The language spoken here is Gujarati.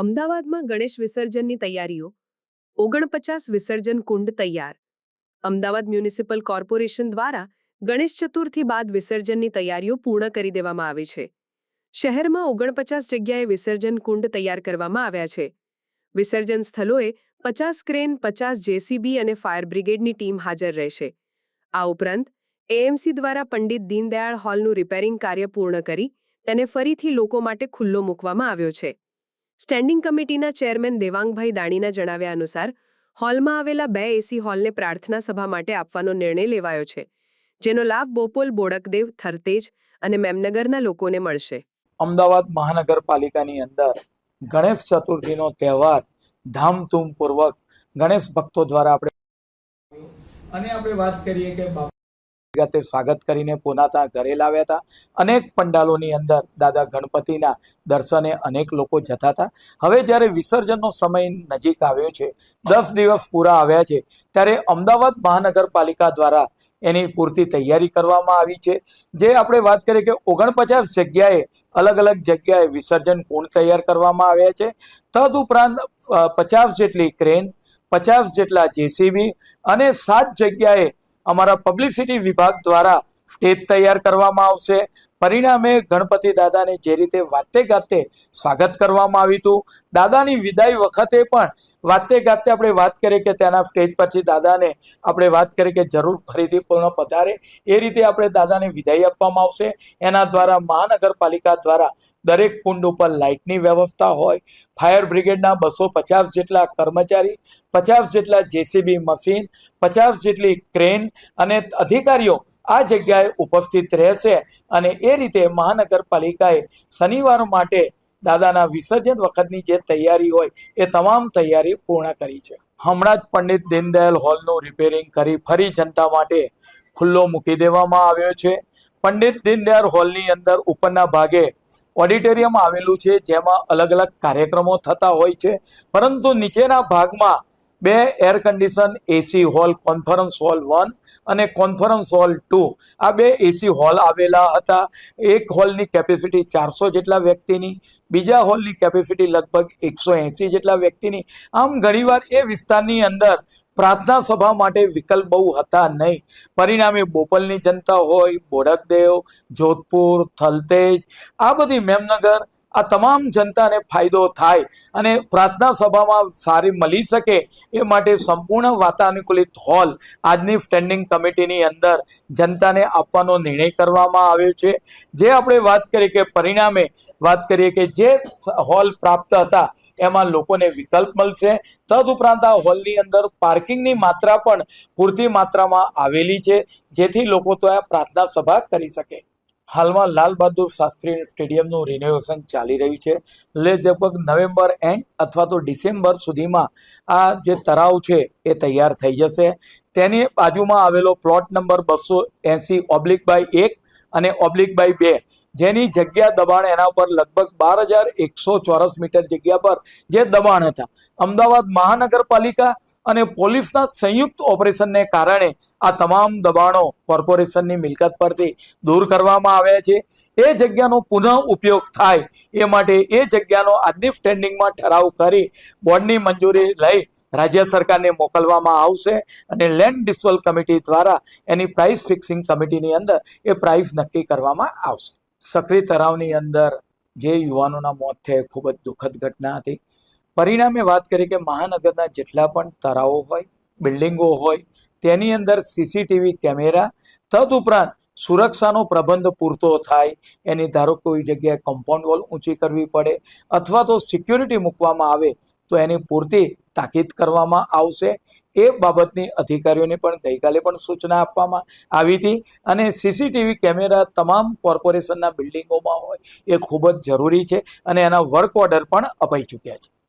અમદાવાદમાં ગણેશ વિસર્જનની તૈયારીઓ. ઓગણપચાસ વિસર્જન કુંડ તૈયાર. અમદાવાદ મ્યુનિસિપલ કોર્પોરેશન દ્વારા ગણેશ ચતુર્થી બાદ વિસર્જનની તૈયારીઓ પૂર્ણ કરી દેવામાં આવી છે. શહેરમાં ઓગણપચાસ જગ્યાએ વિસર્જન કુંડ તૈયાર કરવામાં આવ્યા છે. વિસર્જન સ્થળોએ પચાસ ક્રેન, પચાસ જેસીબી અને ફાયર બ્રિગેડની ટીમ હાજર રહેશે. આ ઉપરાંત, એએમસી દ્વારા પંડિત દીનદયાળ હોલનું રિપેરિંગ કાર્ય પૂર્ણ કરી તેને ફરીથી લોકો માટે ખુલ્લો મૂકવામાં આવ્યો છે. સ્ટેન્ડિંગ કમિટીના ચેરમેન દેવાંગભાઈ દાણીના જણાવ્યા અનુસાર, હોલમાં આવેલા બે એસી હોલને પ્રાર્થના સભા માટે આપવાનો નિર્ણય લેવાયો છે, જેનો લાભ બોપોલ, બોડકદેવ, થરતેજ અને મેમનગરના લોકોને મળશે. અમદાવાદ મહાનગરપાલિકાની અંદર ગણેશ ચતુર્થીનો તહેવાર ધામધૂમપૂર્વક ગણેશ ભક્તો દ્વારા આપણે અને આપણે વાત કરીએ કે બાપા તે સ્વાગત કરીને પોનાતા ઘરે લાવ્યા હતા. અનેક પંડાલોની અંદર દાદા ગણપતિના દર્શને અનેક લોકો જતા હતા. હવે જ્યારે વિસર્જનનો સમય નજીક આવ્યો છે, દસ દિવસ પૂરા આવ્યા છે, ત્યારે અમદાવાદ મહાનગરપાલિકા દ્વારા એની પૂરતી તૈયારી કરવામાં આવી છે. જે આપણે વાત કરીએ કે ઓગણપચાસ જગ્યાએ અલગ અલગ જગ્યાએ વિસર્જન કુંડ તૈયાર કરવામાં આવ્યા છે. તદઉપરાંત પચાસ જેટલી ક્રેન, પચાસ જેટલા જેસીબી અને સાત જગ્યાએ અમારા પબ્લિસિટી વિભાગ દ્વારા સ્ટેજ તૈયાર કરવામાં આવશે. પરિણામે ગણપતિ દાદાને જે રીતે વાતે ગાતે સ્વાગત કરવામાં આવ્યું હતું. દાદાની વિદાય વખતે પણ વાતે ગાતે આપણે વાત કરીએ કે તેના સ્ટેજ પરથી દાદાને આપણે વાત કરીએ કે જરૂર ફરીથી પૂર્ણ પધારે. એ રીતે આપણે દાદાને વિદાય આપવામાં આવશે. એના દ્વારા મહાનગરપાલિકા દ્વારા દરેક કુંડ ઉપર લાઇટની વ્યવસ્થા હોય, ફાયર બ્રિગેડના બસો પચાસ જેટલા કર્મચારી, પચાસ જેટલા જેસીબી મશીન, પચાસ જેટલી ક્રેન અને અધિકારીઓ આ જગ્યાએ ઉપસ્થિત રહેશે અને એ રીતે મહાનગરપાલિકાએ શનિવાર માટે દાદાના વિસર્જન વખતની જે તૈયારી હોય એ તમામ તૈયારી પૂર્ણ કરી છે. હમણાં જ પંડિત દીનદયાલ હોલનું રિપેરિંગ કરી ફરી જનતા માટે ખુલ્લો મૂકી દેવામાં આવ્યો છે. પંડિત દીનદયાલ હોલની અંદર ઉપરના ભાગે ઓડિટોરિયમ આવેલું છે, જેમાં અલગ અલગ કાર્યક્રમો થતા હોય છે. પરંતુ નીચેના ભાગમાં બે air condition AC hall conference hall one અને કોન્ફરન્સ હોલ ટુ આ બે એસી હોલ આવેલા હતા. એક હોલની કેપેસિટી ચારસો જેટલા વ્યક્તિની, બીજા હોલની કેપેસિટી લગભગ એકસો એંસી જેટલા વ્યક્તિની. આમ ઘણીવાર એ વિસ્તારની અંદર પ્રાર્થના સભા માટે વિકલ્પ બહુ હતા નહીં. પરિણામે બોપલની જનતા હોય, બોડકદેવ, જોધપુર, થલતેજ, આ બધી મેમનગર, આ તમામ જનતાને ફાયદો થાય અને પ્રાર્થના સભામાં સારી મળી શકે એ માટે સંપૂર્ણ વાતાનુકૂલિત હોલ આજની સ્ટેન્ડિંગ કમિટીની અંદર જનતાને આપવાનો નિર્ણય કરવામાં આવ્યો છે. જે આપણે વાત કરીએ કે પરિણામે, વાત કરીએ કે જે હોલ પ્રાપ્ત હતા, એમાં લોકોને વિકલ્પ મળશે. તદુપરાંત આ હોલની અંદર પાર્કિંગની માત્રા પણ પૂરતી માત્રામાં આવેલી છે, જેથી લોકો તો આ પ્રાર્થના સભા કરી શકે. હાલમાં લાલ બહાદુર શાસ્ત્રી સ્ટેડિયમનું રિનોવેશન ચાલી રહ્યું છે. એટલે લગભગ નવેમ્બર એન્ડ અથવા તો ડિસેમ્બર સુધીમાં આ જે તળાવ છે એ તૈયાર થઈ જશે. તેની બાજુમાં આવેલો પ્લોટ નંબર બસો એંસી ઓબ્લિક બાય એક અને ઓબ્લિક બાય બે. જેની જગ્યા દબાણ એના પર લગભગ બાર હજાર એકસો ચોરસ મીટર જગ્યા પર જે દબાણ હતા. અમદાવાદ મહાનગરપાલિકા અને પોલીસના સંયુક્ત ઓપરેશનને કારણે આ તમામ દબાણો કોર્પોરેશનની મિલકત પરથી દૂર કરવામાં આવ્યા છે. એ જગ્યાનો પુનઃ ઉપયોગ થાય એ માટે એ જગ્યાનો આજની સ્ટેન્ડિંગમાં ઠરાવ કરી બોર્ડની મંજૂરી લઈ રાજ્ય સરકારને મોકલવામાં આવશે અને લેન્ડ ડિસ્વલ કમિટી દ્વારા એની પ્રાઇસ ફિક્સિંગ કમિટીની અંદર એ પ્રાઇસ નક્કી કરવામાં આવશે. સક્રિય તળાવની અંદર જે યુવાનોના મોત થયા ખૂબ જ દુઃખદ ઘટના હતી. પરિણામે વાત કરી કે મહાનગરના જેટલા પણ તળાવો હોય, બિલ્ડિંગો હોય, તેની અંદર સીસીટીવી કેમેરા, તદુપરાંત સુરક્ષાનો પ્રબંધ પૂરતો થાય, એની ધારો કોઈ જગ્યાએ કમ્પાઉન્ડ વોલ ઊંચી કરવી પડે અથવા તો સિક્યુરિટી મૂકવામાં આવે તો એની પૂરતી તાકીદ કરવામાં આવશે. એ બાબતની અધિકારીઓને પણ ગઈકાલે પણ સૂચના આપવામાં આવી હતી અને સીસીટીવી કેમેરા તમામ કોર્પોરેશનના બિલ્ડિંગોમાં હોય એ ખૂબ જ જરૂરી છે અને એના વર્ક ઓર્ડર પણ અપાઈ ચૂક્યા છે.